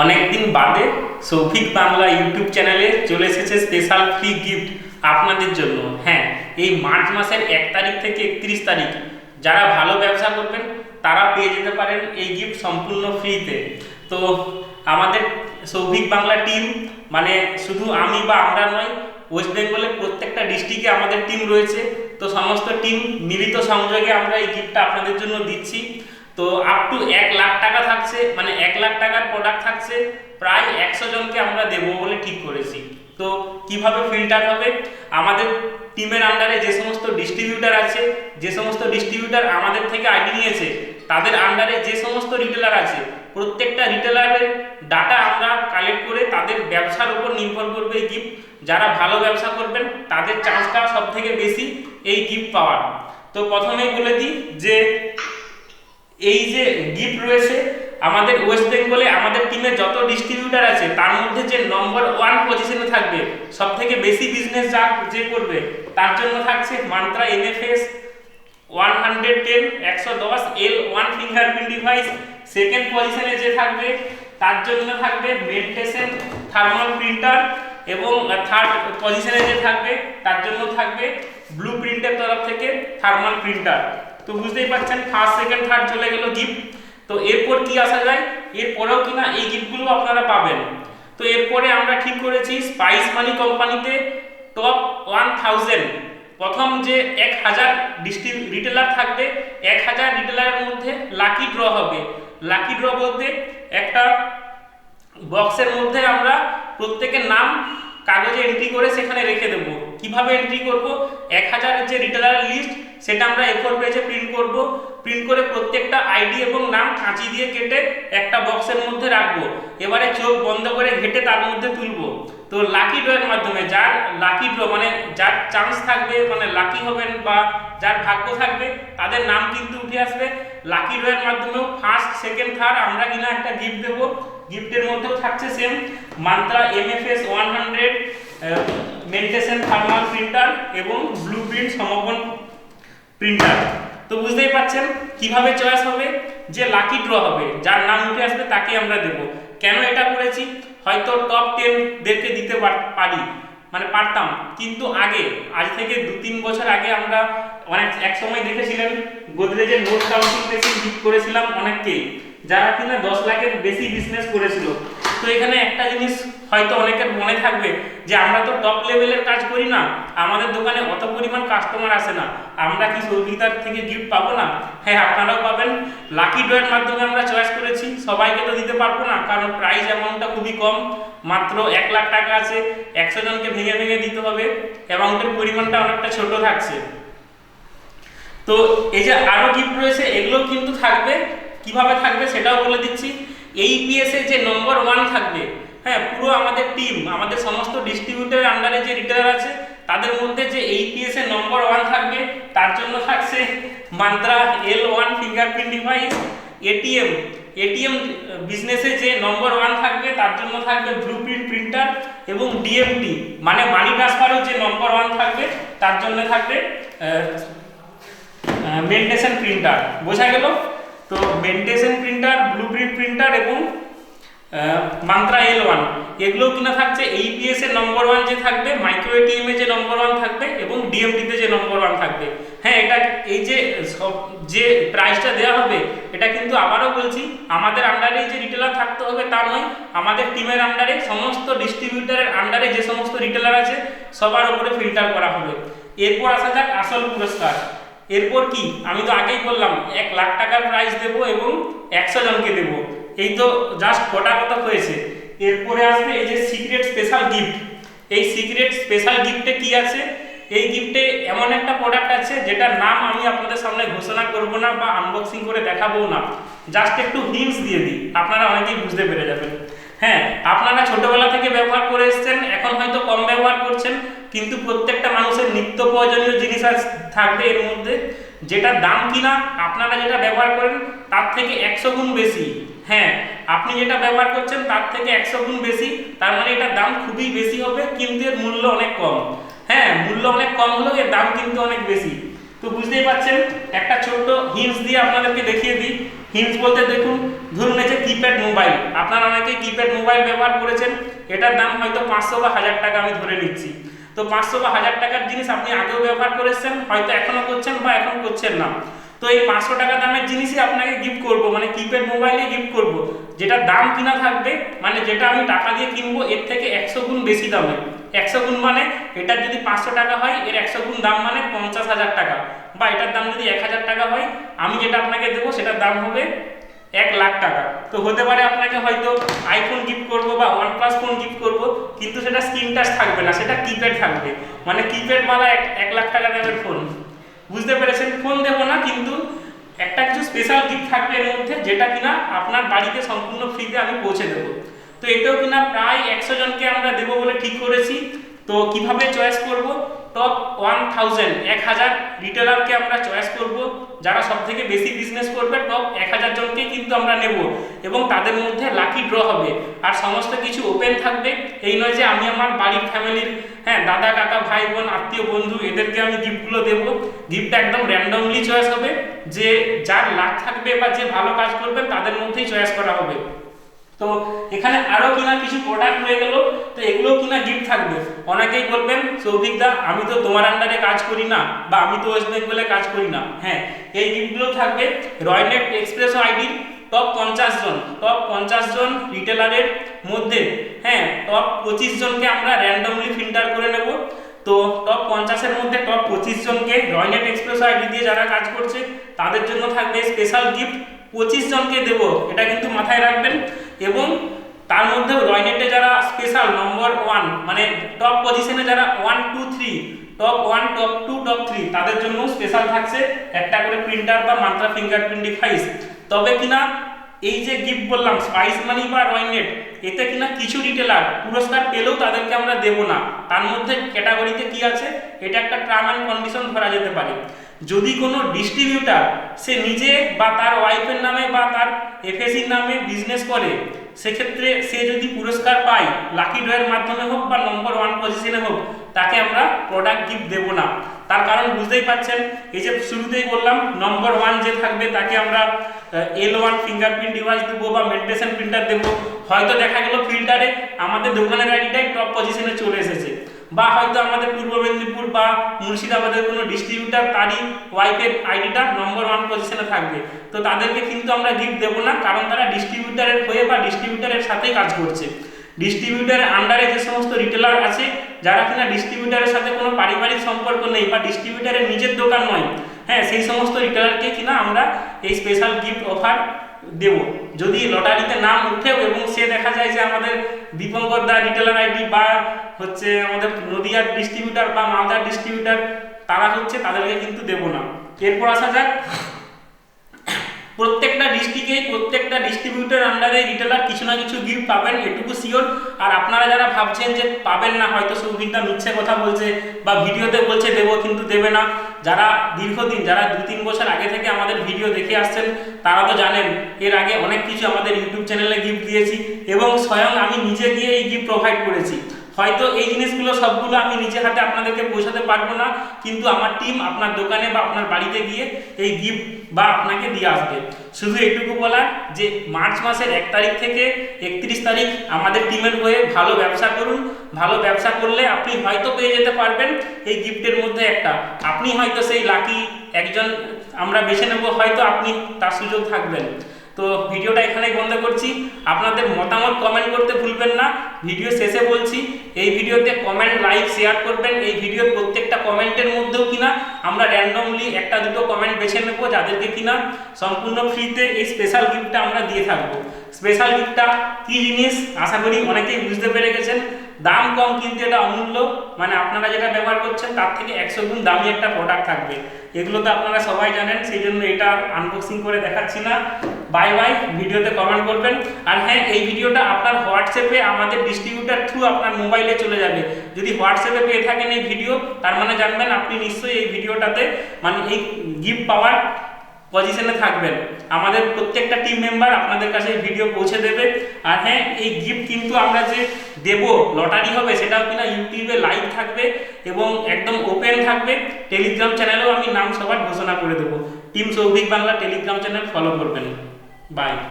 অনেকদিন বাদে সৌভিক বাংলা ইউটিউব চ্যানেলে চলে এসেছে স্পেশাল ফ্রি গিফট আপনাদের জন্য। হ্যাঁ এই মার্চ মাসের এক তারিখ থেকে একত্রিশ তারিখ। যারা ভালো ব্যবসা করবেন, তারা পেয়ে যেতে পারেন এই গিফট সম্পূর্ণ ফ্রিতে তো আমাদের সৌভিক বাংলা টিম মানে শুধু আমি বা আমরা নয় ওয়েস্ট বেঙ্গলের প্রত্যেকটা ডিস্ট্রিক্টে আমাদের টিম রয়েছে। তো সমস্ত টিম মিলিত সংযোগে আমরা এই গিফটটা আপনাদের জন্য দিচ্ছি। তো আপ টু এক লাখ টাকা থাকছে মানে এক লাখ টাকার প্রোডাক্ট থাকছে, প্রায় একশো জনকে আমরা দেবো বলে ঠিক করেছি। তো কীভাবে ফিল্টার হবে? আমাদের টিমের আন্ডারে যে সমস্ত ডিস্ট্রিবিউটার আছে, যে সমস্ত ডিস্ট্রিবিউটার আমাদের থেকে আইডি নিয়েছে, তাদের আন্ডারে যে সমস্ত রিটেলার আছে, প্রত্যেকটা রিটেলারের ডাটা আমরা কালেক্ট করে তাদের ব্যবসার উপর নির্ভর করবে এই গিফট যারা ভালো ব্যবসা করবেন, তাদের চান্সটা সব থেকে বেশি এই গিফট পাওয়ার। তো প্রথমেই বলে দিই যে এই যে গিফট রয়েছে, আমাদের ওয়েস্ট বেঙ্গলে আমাদের টিমে যত ডিস্ট্রিবিউটার আছে, তার মধ্যে যে নম্বর ওয়ান পজিশনে থাকবে সব থেকে বেশি বিজনেস যা যে করবে, তার জন্য থাকছে Mantra NFS one hundred ten একশো দশ L one fingerprint device second পজিশনে যে থাকবে, তার জন্য থাকবে মেডিটেশন থার্মাল প্রিন্টার এবং থার্ড পজিশনে যে থাকবে, তার জন্য থাকবে ব্লু প্রিন্টের তরফ থেকে থার্মাল প্রিন্টার তো বুঝতেই পারছেন ফার্স্ট সেকেন্ড থার্ড চলে গেল গিফট তো এরপর কি আসা যায়? এরপরেও কিনা এই গিফটগুলো আপনারা পাবেন। তো এরপরে আমরা ঠিক করেছি স্পাইস মানি কোম্পানিতে টপ ওয়ান থাউজেন্ড প্রথম যে এক হাজার ডিস্ট্রি রিটেলার থাকবে, এক হাজার রিটেলারের মধ্যে লাকি ড্র হবে। লাকি ড্র বলতে একটা বক্সের মধ্যে আমরা প্রত্যেকের নাম, কাগজে এন্ট্রি করে সেখানে রেখে দেব। কীভাবে এন্ট্রি করব? এক হাজারের যে রিটেলার লিস্ট সেটা আমরা এ ফোর পেজে প্রিন্ট করব। প্রিন্ট করে প্রত্যেকটা আইডি এবং নাম কাঁচি দিয়ে কেটে একটা বক্সের মধ্যে রাখব। এবারে চোখ বন্ধ করে ঘেটে তার মধ্যে তুলবো। তো লাকি ড্রয়ের মাধ্যমে যার লাকি ড্র মানে যার চান্স থাকবে মানে লাকি হবেন বা যার ভাগ্য থাকবে, তাদের নাম কিন্তু উঠে আসবে। লাকি ড্রয়ের মাধ্যমেও ফার্স্ট সেকেন্ড থার্ড আমরা কিনা একটা গিফট দেবো। গিফটের মধ্যেও থাকছে same Mantra MFS one hundred meditation thermal printer এবং ব্লু প্রিন্ট সমাপন প্রিন্টার তো বুঝতেই পারছেন কীভাবে চয়েস হবে? যে লাকি ড্র হবে, যার নাম উঠে আসবে তাকে আমরা দেব। কেন এটা করেছি? হয়তো টপ টেন দেরকে দিতে পার- মানে পারতাম। কিন্তু আগে, আজ থেকে দু তিন বছর আগে আমরা অনেক, এক সময় দেখেছিলেন, গোদরেজের নোট কাউন্টিং মেশিন গিফট করেছিলাম অনেককেই। যারা কিনা দশ লাখের বেশি বিজনেস করেছিল। তো এখানে একটা জিনিস হয়তো অনেকের মনে থাকবে যে, আমরা তো টপ লেভেলের কাজ করি না। আমাদের দোকানে অত পরিমাণ কাস্টমার আসে না। আমরা কি সৌভিতার থেকে গিফট পাবো না? হ্যাঁ আপনারাও পাবেন। লাকি ড্রয়ের মাধ্যমে আমরা চয়েস করেছি। সবাইকে তো দিতে পারব না, কারণ প্রাইস অ্যামাউন্টটা খুবই কম। মাত্র এক লাখ টাকা আছে। একশো জনকে ভেঙে ভেঙে দিতে হবে। অ্যামাউন্টের পরিমাণটা অনেকটা ছোট থাকছে। তো এই যে আরও গিফট রয়েছে, এগুলো কিন্তু থাকবে। কীভাবে থাকবে সেটাও বলে দিচ্ছি। এই পিএস যে নম্বর ওয়ান থাকবে হ্যাঁ পুরো আমাদের টিম আমাদের সমস্ত ডিস্ট্রিবিউটারের আন্ডারে যে রিটেলার আছে, তাদের মধ্যে যে এই পিএস নম্বর ওয়ান থাকবে, তার জন্য থাকছে Mantra L one fingerprint device ATM ATM বিজনেসে যে নম্বর ওয়ান থাকবে, তার জন্য থাকবে ব্লু প্রিন্ট প্রিন্টার এবং ডিএমটি মানে মানি ট্রান্সফারও যে নম্বর ওয়ান থাকবে, তার জন্য থাকবে মেন্টেশন প্রিন্টার বোঝা গেল? তো মেন্টেশন প্রিন্টার ব্লু ব্লুপ্রিন্ট প্রিন্টার এবং মান্ত্রা এল ওয়ান এগুলো কিনা থাকছে এইপিএস এর নম্বর ওয়ান যে থাকবে মাইক্রো এটিএম এ যে নম্বর ওয়ান থাকবে এবং ডিএমটিতে যে নম্বর ওয়ান থাকবে। হ্যাঁ এটা এই যে সব, যে প্রাইসটা দেওয়া হবে, এটা কিন্তু আবারও বলছি, আমাদের আন্ডারে যে রিটেলার থাকতে হবে তা নয়, আমাদের টিমের আন্ডারে সমস্ত ডিস্ট্রিবিউটারের আন্ডারে যে সমস্ত রিটেলার আছে, সবার উপরে ফিল্টার করা হবে। এরপর আসা যাক আসল পুরস্কার। এরপর কি? আমি তো আগেই বললাম, এক লাখ টাকার প্রাইজ দেবো এবং একশো জনকে দেবো। এই তো জাস্ট কটা কথা হয়েছে। এরপরে আসবে এই যে সিক্রেট স্পেশাল গিফট এই সিক্রেট স্পেশাল গিফটে কি আছে? এই গিফটে এমন একটা প্রোডাক্ট আছে, যেটার নাম আমি আপনাদের সামনে ঘোষণা করব না বা আনবক্সিং করে দেখাবো না। জাস্ট একটু হিন্টস দিয়ে দিই। আপনারা অনেকেই বুঝতে পেরে যাবেন। হ্যাঁ আপনারা ছোটবেলা থেকে ব্যবহার করে এসেছেন, এখন হয়তো কম ব্যবহার করছেন, কিন্তু প্রত্যেকটা মানুষের নিত্য প্রয়োজনীয় জিনিস থাকবে এর মধ্যে। যেটা দাম কিনা, আপনারা যেটা ব্যবহার করেন, তার থেকে একশো গুণ বেশি। হ্যাঁ আপনি যেটা ব্যবহার করছেন, তার থেকে একশো গুণ বেশি, তার মানে এটার দাম খুবই বেশি হবে, কিন্তু এর মূল্য অনেক কম। হ্যাঁ মূল্য অনেক কম হলেও এর দাম কিন্তু অনেক বেশি। তো বুঝতেই পারছেন একটা ছোট্ট হিন্স দিয়ে আপনাদেরকে দেখিয়ে দিই। হিন্স বলতে দেখুন, ধরুন এই যে কিপ্যাড মোবাইল আপনারা অনেকে কিপ্যাড মোবাইল ব্যবহার করেছেন, এটার দাম হয়তো পাঁচশো বা হাজার টাকা আমি ধরে নিচ্ছি। তো পাঁচশো বা হাজার টাকার জিনিস আপনি আগেও ব্যবহার করেছেন, হয়তো এখনও করছেন বা এখন করছেন না। তো এই পাঁচশো টাকা দামের জিনিসই আপনাকে গিফট করব মানে কিপ্যাড মোবাইলে গিফট করব। যেটা দাম কিনা থাকবে মানে যেটা আমি টাকা দিয়ে কিনবো, এর থেকে একশো গুণ বেশি দামে। একশো গুণ মানে এটার যদি পাঁচশো টাকা হয়, এর একশো গুণ দাম মানে পঞ্চাশ হাজার টাকা। বা এটার দাম যদি এক হাজার টাকা হয়, আমি যেটা আপনাকে দেবো, সেটার দাম হবে এক লাখ টাকা। তো হতে পারে আপনাকে হয়তো আইফোন গিফট করব বা ওয়ান প্লাস ফোন গিফট করব, কিন্তু সেটা স্ক্রিন টাচ থাকবে না, সেটা কিপ্যাড থাকবে। মানে কিপ্যাড মালা এক এক লাখ টাকা দামের ফোন বুঝতে পেরেছেন ফোন দেব না, কিন্তু একটা কিছু স্পেশাল গিফট থাকবে এর মধ্যে, যেটা কিনা আপনার বাড়িতে সম্পূর্ণ ফ্রিতে আমি পৌঁছে দেবো। তো এটাও কিনা প্রায় একশো জনকে আমরা দেবো বলে ঠিক করেছি। তো কীভাবে চয়েস করব? টপ ওয়ান থাউজেন্ড এক হাজার রিটেলারকে আমরা চয়েস করব, যারা সব থেকে বেশি বিজনেস করবে টপ এক হাজার জনকে কিন্তু আমরা নেব এবং তাদের মধ্যে লাকি ড্র হবে। আর সমস্ত কিছু ওপেন থাকবে। এই নয় যে আমি আমার বাড়ির ফ্যামিলির হ্যাঁ দাদা, কাকা, ভাই, বোন, আত্মীয়, বন্ধু, এদেরকে আমি গিফটগুলো দেবো। গিফট একদম র্যান্ডমলি চয়েস হবে। যে যার লাক থাকবে বা যে ভালো কাজ করবে, তাদের মধ্যেই চয়েস করা হবে। তো এখানে আরও কিনা কিছু প্রোডাক্ট হয়ে গেল, তো এগুলো কিনা গিফট থাকবে? অনেকেই বলবেন, সৌভিক দা, আমি তো তোমার আন্ডারে কাজ করি না, বা আমি তো ওয়েস্ট বেঙ্গলে কাজ করি না। হ্যাঁ এই গিফটগুলো থাকবে। রয়নেট এক্সপ্রেস আইডির টপ পঞ্চাশ জন টপ পঞ্চাশ জন রিটেলারের মধ্যে হ্যাঁ টপ পঁচিশ জনকে আমরা র্যান্ডমলি ফিল্টার করে নেব। তো টপ পঞ্চাশের মধ্যে টপ পঁচিশ জনকে রয়নেট এক্সপ্রেস আইডি দিয়ে যারা কাজ করছে, তাদের জন্য থাকবে স্পেশাল গিফট পঁচিশ জনকে দেব, এটা কিন্তু মাথায় রাখবেন। এবং তার মধ্যেও রয়নেটে যারা স্পেশাল নম্বর ওয়ান মানে টপ পজিশনে যারা one two three top one top two top three তাদের জন্য স্পেশাল থাকছে একটা করে প্রিন্টার বা মাত্রা ফিঙ্গারপ্রিন্ট ডিভাইস তবে কিনা এই যে গিফট বললাম স্পাইস মানি বা রয়নেট এতে কিনা কিছু রিটেলার পুরস্কার পেলেও তাদেরকে আমরা দেব না। তার মধ্যে ক্যাটাগরিতে কি আছে? এটা একটা টার্ম অ্যান্ড কন্ডিশন ধরা যেতে পারে। যদি কোনো ডিস্ট্রিবিউটার সে নিজে বা তার ওয়াইফের নামে বা তার এফএসির নামে বিজনেস করে, সেক্ষেত্রে সে যদি পুরস্কার পায় লাকি ড্রয়ের মাধ্যমে হোক বা নম্বর ওয়ান পজিশনে হোক, তাকে আমরা প্রোডাক্ট গিফট দেবো না। তার কারণ বুঝতেই পারছেন, এই যে শুরুতেই বললাম নম্বর ওয়ান যে থাকবে তাকে আমরা এল ওয়ান ফিঙ্গারপ্রিন্ট ডিভাইস দেবো বা মেডিটেশন প্রিন্টার দেবো। হয়তো দেখা গেল ফিল্টারে আমাদের দোকানের আইডিটাই টপ পজিশনে চলে এসেছে। বা হয়তো আমাদের পূর্ব মেদিনীপুর বা মুর্শিদাবাদের কোনো ডিস্ট্রিবিউটার তারই ওয়াইফের আইডিটা নম্বর ওয়ান পজিশনে থাকবে। তো তাদেরকে কিন্তু আমরা গিফট দেবো না, কারণ তারা ডিস্ট্রিবিউটারের হয়ে বা ডিস্ট্রিবিউটারের সাথে কাজ করছে। ডিস্ট্রিবিউটারের আন্ডারে যে সমস্ত রিটেলার আছে, যারা কিনা ডিস্ট্রিবিউটারের সাথে কোনো পারিবারিক সম্পর্ক নেই বা ডিস্ট্রিবিউটারের নিজের দোকান নয় হ্যাঁ সেই সমস্ত রিটেলারকে কিনা আমরা এই স্পেশাল গিফট অফার দেব। যদি লটারিতে নাম উঠেও এবং সে দেখা যায় যে আমাদের দীপঙ্কর দা রিটেলার আইডি বা হচ্ছে আমাদের নদিয়ার ডিস্ট্রিবিউটার বা মালদার ডিস্ট্রিবিউটার তারা হচ্ছে তাদেরকে কিন্তু দেব না। এরপর আসা যাক। প্রত্যেকটা ডিস্ট্রিক্টে প্রত্যেকটা ডিস্ট্রিবিউটার আন্ডারে রিটেলার কিছু না কিছু গিফট পাবেন, এটুকু শিওর আর আপনারা যারা ভাবছেন যে পাবেন না, হয়তো সৌভিকটা মিথ্যে কথা বলছে বা ভিডিওতে বলছে, দেবো কিন্তু দেবে না। যারা দীর্ঘদিন, যারা দু তিন বছর আগে ভিডিও দেখে আসছেন, তারা তো জানেন, এর আগে অনেক কিছু আমাদের ইউটিউব চ্যানেলে গিফট দিয়েছি এবং স্বয়ং আমি নিজে গিয়ে এই গিফট প্রোভাইড করেছি। হয়তো এই জিনিসগুলো সবগুলো আমি নিজে হাতে আপনাদেরকে পৌঁছাতে পারব না, কিন্তু আমার টিম আপনার দোকানে বা আপনার বাড়িতে গিয়ে এই গিফট বা আপনাকে দিয়ে আসবে। শুধু এটুকু বলার যে মার্চ মাসের এক তারিখ থেকে একত্রিশ তারিখ আমাদের টিমের হয়ে ভালো ব্যবসা করুন, ভালো ব্যবসা করলে আপনি হয়তো পেয়ে যেতে পারবেন এই গিফটের মধ্যে একটা। আপনি হয়তো সেই লাকি একজন আমরা বেছে নেব, হয়তো আপনি তার সুযোগ থাকবেন। তো ভিডিওটা এখানেই বন্ধ করছি। আপনাদের মতামত কমেন্ট করতে ভুলবেন না। ভিডিও শেষে বলছি, এই ভিডিওতে কমেন্ট লাইক শেয়ার করবেন। এই ভিডিওর প্রত্যেকটা কমেন্টের মধ্যেও কিনা আমরা র্যান্ডমলি একটা দুটো কমেন্ট বেছে নেব যাদেরকে কিনা সম্পূর্ণ ফ্রিতে এই স্পেশাল গিফটটা আমরা দিয়ে থাকব। স্পেশাল গিফটটা কী জিনিস? আশা করি অনেকেই বুঝতে পেরে গেছেন। দাম কম কিন্তু এটা অমূল্য। মানে আপনারা যেটা ব্যবহার করছেন, তার থেকে একশো গুণ দামি একটা প্রোডাক্ট থাকবে। এগুলো তো আপনারা সবাই জানেন সেই জন্য এটা আনবক্সিং করে দেখাচ্ছি না। বাই বাই ভিডিওতে কমেন্ট করবেন। আর হ্যাঁ এই ভিডিওটা আপনার হোয়াটসঅ্যাপে আমাদের ডিস্ট্রিবিউটার থ্রু আপনার মোবাইলে চলে যাবে। যদি হোয়াটসঅ্যাপে পেয়ে থাকেন এই ভিডিও, তার মানে জানবেন আপনি নিশ্চয়ই এই ভিডিওটাতে মানে এই গিফট পাওয়ার পজিশনে থাকবেন। আমাদের প্রত্যেকটা টিম মেম্বার আপনাদের কাছে ভিডিও পৌঁছে দেবে। আর হ্যাঁ এই গিফট কিন্তু আমরা যে দেব লটারি হবে, সেটাও কিনা ইউটিউবে লাইভ থাকবে এবং একদম ওপেন থাকবে। টেলিগ্রাম চ্যানেলেও আমি নাম সবার ঘোষণা করে দেবো। Team Souvik Bangla telegram channel follow করবেন। বাই